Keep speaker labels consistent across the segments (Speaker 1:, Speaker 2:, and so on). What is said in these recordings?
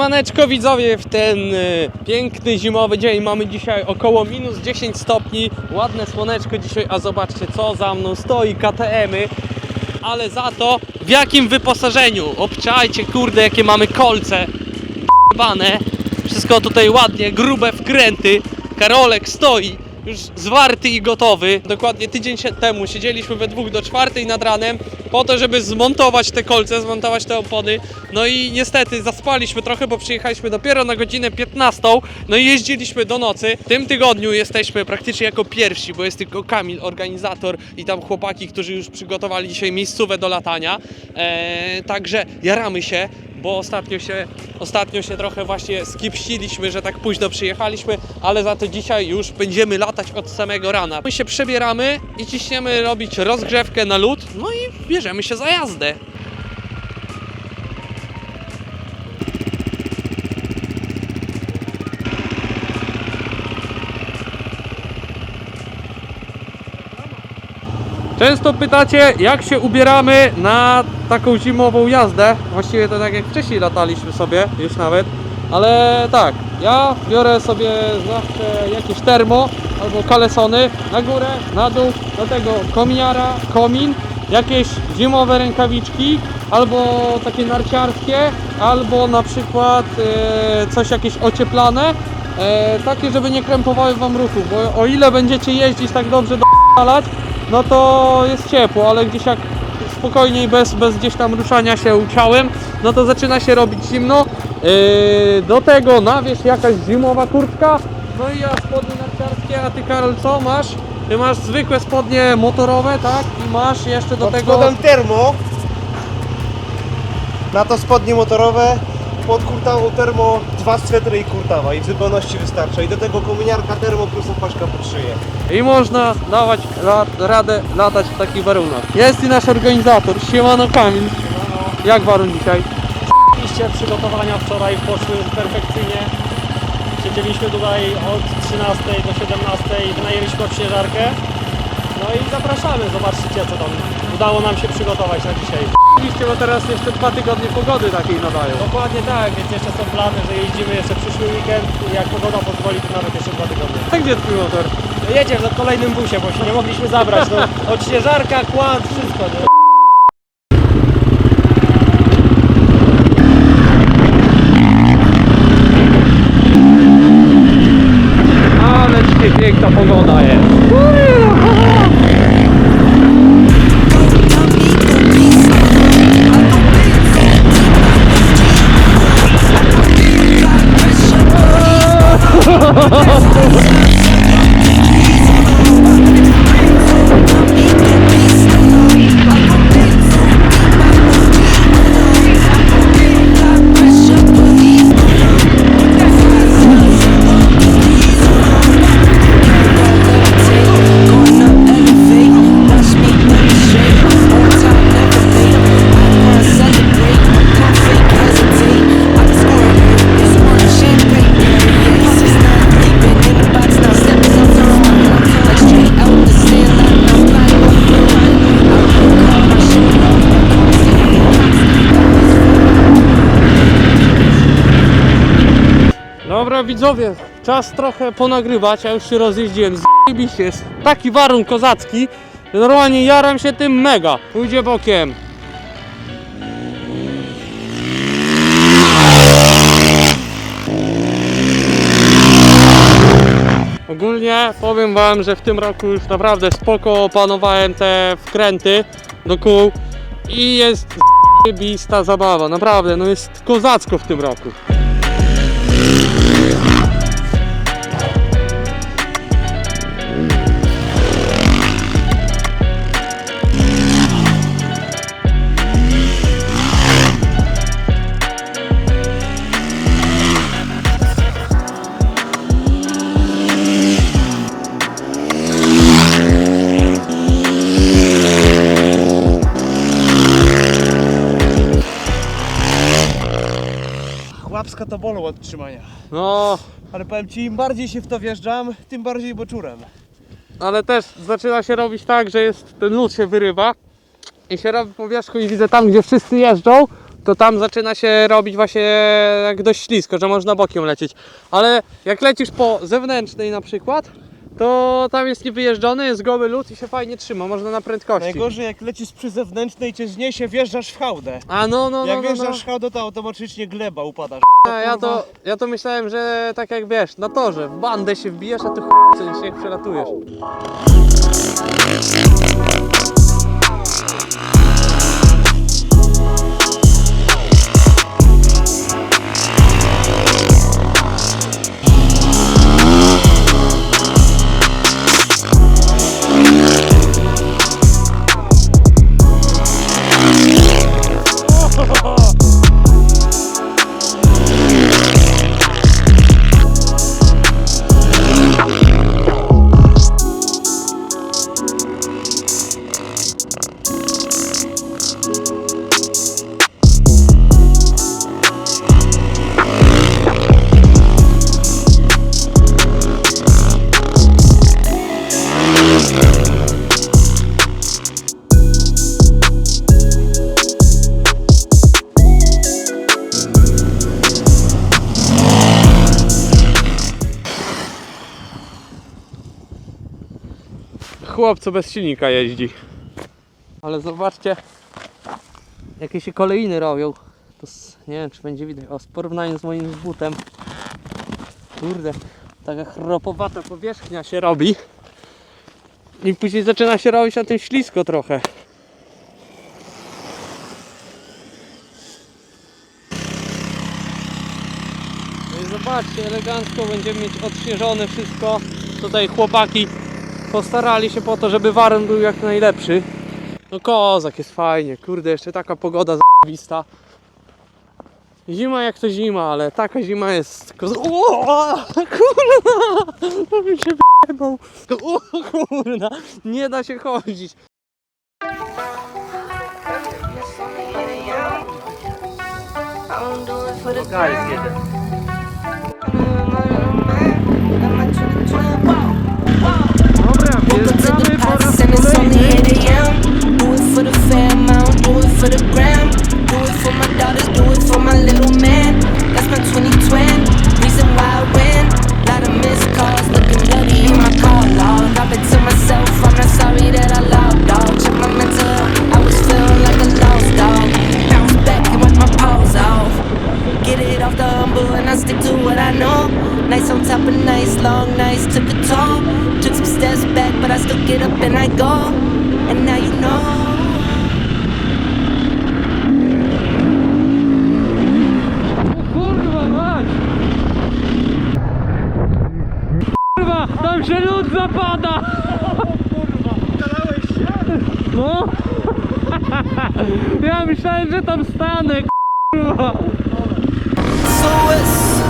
Speaker 1: Siemaneczko widzowie, w ten y, piękny zimowy dzień. Mamy dzisiaj około minus 10 stopni, ładne słoneczko dzisiaj, a zobaczcie co za mną stoi, KTM-y, ale za to w jakim wyposażeniu, obczajcie kurde jakie mamy kolce, bane, wszystko tutaj ładnie, grube wkręty, Karolek stoi, już zwarty i gotowy. Dokładnie tydzień temu siedzieliśmy we dwóch do czwartej nad ranem po to, żeby zmontować te kolce, zmontować te opony. No i niestety zaspaliśmy trochę, bo przyjechaliśmy dopiero na godzinę 15. No i jeździliśmy do nocy. W tym tygodniu jesteśmy praktycznie jako pierwsi, bo jest tylko Kamil, organizator i tam chłopaki, którzy już przygotowali dzisiaj miejscówę do latania. Eee, także jaramy się bo ostatnio się, ostatnio się trochę właśnie skipściliśmy, że tak późno przyjechaliśmy, ale za to dzisiaj już będziemy latać od samego rana. My się przebieramy i ciśniemy robić rozgrzewkę na lód, no i bierzemy się za jazdę. Często pytacie, jak się ubieramy na taką zimową jazdę. Właściwie to tak jak wcześniej lataliśmy sobie, już nawet. Ale tak, ja biorę sobie zawsze jakieś termo albo kalesony na górę, na dół, do tego kominiara, komin, jakieś zimowe rękawiczki, albo takie narciarskie, albo na przykład e, coś jakieś ocieplane, e, takie, żeby nie krępowały Wam ruchu, bo o ile będziecie jeździć tak dobrze do no to jest ciepło, ale gdzieś jak spokojniej, bez, bez gdzieś tam ruszania się ciałem, no to zaczyna się robić zimno. Yy, do tego nawieź jakaś zimowa kurtka, no i ja spodnie narciarskie, a ty Karol co masz? Ty masz zwykłe spodnie motorowe, tak? I masz jeszcze do
Speaker 2: Pod
Speaker 1: tego...
Speaker 2: termo. Na to spodnie motorowe. Pod kurtawą termo dwa swetry i kurtawa i w zupełności wystarcza. I do tego kominiarka termo plus opaszka pod szyję.
Speaker 1: I można dawać ra radę latać w takich warunkach. Jest i nasz organizator, siemano Kamil. Jak warun dzisiaj?
Speaker 3: Oczywiście przygotowania wczoraj poszły perfekcyjnie. Siedzieliśmy tutaj od 13 do 17, wynajęliśmy odśnieżarkę. No i zapraszamy, zobaczcie co tam udało nam się przygotować na dzisiaj.
Speaker 1: Oczywiście, bo teraz jeszcze dwa tygodnie pogody takiej nadają.
Speaker 3: Dokładnie tak, więc jeszcze są plany, że jeździmy jeszcze przyszły weekend i jak pogoda pozwoli, to nawet jeszcze dwa tygodnie.
Speaker 1: A gdzie twój motor?
Speaker 3: No jedziesz na kolejnym busie, bo się nie mogliśmy zabrać. No, odśnieżarka, kład, wszystko. Nie?
Speaker 1: Ale piękna pogoda jest. Widzowie, czas trochę ponagrywać, ja już się rozjeździłem, z***biście, jest taki warun kozacki, że normalnie jaram się tym mega. Pójdzie bokiem. Ogólnie powiem wam, że w tym roku już naprawdę spoko opanowałem te wkręty do kół i jest bista zabawa, naprawdę, no jest kozacko w tym roku.
Speaker 2: Łapska to bolą od trzymania.
Speaker 1: No,
Speaker 2: Ale powiem ci, im bardziej się w to wjeżdżam, tym bardziej boczurem.
Speaker 1: ale też zaczyna się robić tak, że jest ten lód się wyrywa i się robi po wierzchu i widzę tam, gdzie wszyscy jeżdżą, to tam zaczyna się robić właśnie jak dość ślisko, że można bokiem lecieć. Ale jak lecisz po zewnętrznej na przykład, to tam jest niewyjeżdżony, jest goły lód i się fajnie trzyma, można na prędkości.
Speaker 2: Najgorzej jak lecisz przy zewnętrznej cię zniesie, wjeżdżasz w hałdę.
Speaker 1: A no, no, no,
Speaker 2: jak
Speaker 1: no, no.
Speaker 2: wjeżdżasz w hałdę, to automatycznie gleba upadasz.
Speaker 1: A ja to, ja to myślałem, że tak jak wiesz, na torze, w bandę się wbijesz, a ty ch... co się przelatujesz. Chłop, co bez silnika jeździ. Ale zobaczcie, jakie się kolejny robią. To nie wiem, czy będzie widać. O, w porównaniu z moim butem. Kurde, taka chropowata powierzchnia się robi. I później zaczyna się robić na tym ślisko trochę. No i zobaczcie, elegancko będziemy mieć odświeżone wszystko. Tutaj chłopaki postarali się po to, żeby warun był jak najlepszy. No kozak jest fajnie, kurde, jeszcze taka pogoda zajebista. Zima jak to zima, ale taka zima jest. O, kurna! To mi się wyjebał. O kurna, nie da się chodzić. Guys, jeden. Dobra, wjeżdżamy po raz
Speaker 4: but I still get up and I go. And now you know.
Speaker 1: Tam się lód zapada! No! Ja myślałem, że tam stanę, kurwa!
Speaker 4: SOS.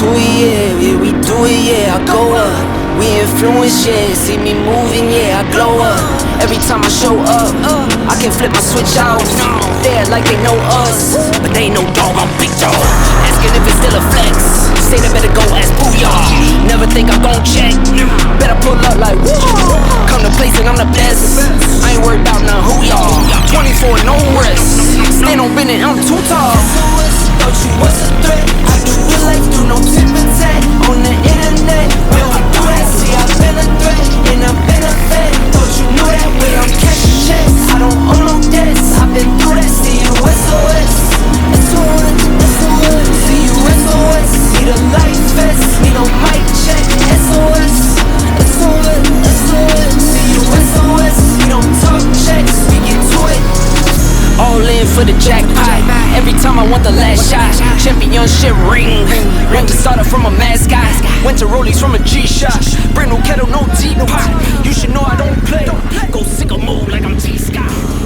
Speaker 4: To it, yeah, yeah, we do it, yeah, I go up. We influence, yeah, see me moving, yeah, I glow up. Every time I show up, I can flip my switch out. They act like they know us, but they no dog, I'm big dog. Asking if it's still a flex, say they better go ask Booyah. Never think I'm gon' check, better pull up like woo. Come to place and I'm the best. I ain't worried about none who for the jackpot. Every time I want the last shot, champion shit ring. Want to start from a mascot. Went to Rollies from a G-Shot. Brand new kettle, no teapot. You should know I don't play. Go sick of move like I'm T-Scott. Eagle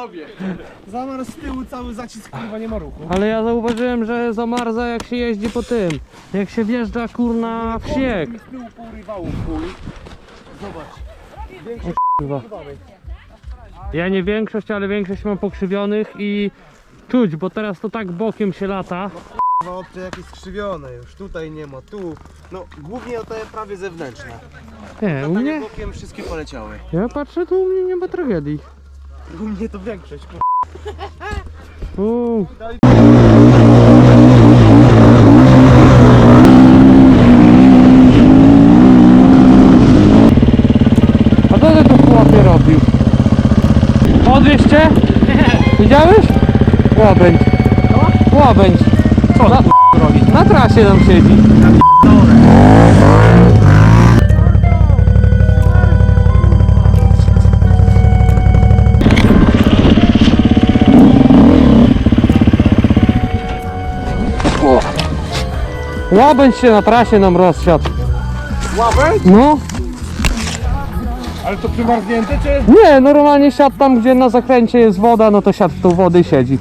Speaker 2: tobie. Zamarł z tyłu cały zacisk, kurwa nie ma ruchu.
Speaker 1: Ale ja zauważyłem, że zamarza jak się jeździ po tym. Jak się wjeżdża kurna w śnieg.
Speaker 2: Mi z tyłu chuj. Zobacz.
Speaker 1: Kurwa. Ja nie większość, ale większość mam pokrzywionych i czuć, bo teraz to tak bokiem się lata.
Speaker 2: Kurwa, opcje jakieś skrzywione już. Tutaj nie ma, tu. No, głównie o te prawie zewnętrzne.
Speaker 1: Nie, u mnie,
Speaker 2: bokiem wszystkie poleciały.
Speaker 1: ja patrzę, tu u mnie nie ma tragedii.
Speaker 2: U mnie to większość.
Speaker 1: Uuu. A co ty tu w pułapie robił? Podwieźć cię? Widziałeś? Łabędź. Łabędź. Co na, robi? Na trasie tam siedzi. Łabędź się na trasie nam rozsiadł.
Speaker 2: Łapę?
Speaker 1: No.
Speaker 2: Ale to przymarznięte czy?
Speaker 1: Nie, normalnie siadł tam, gdzie na zakręcie jest woda, no to siadł w tą wodę i siedzi.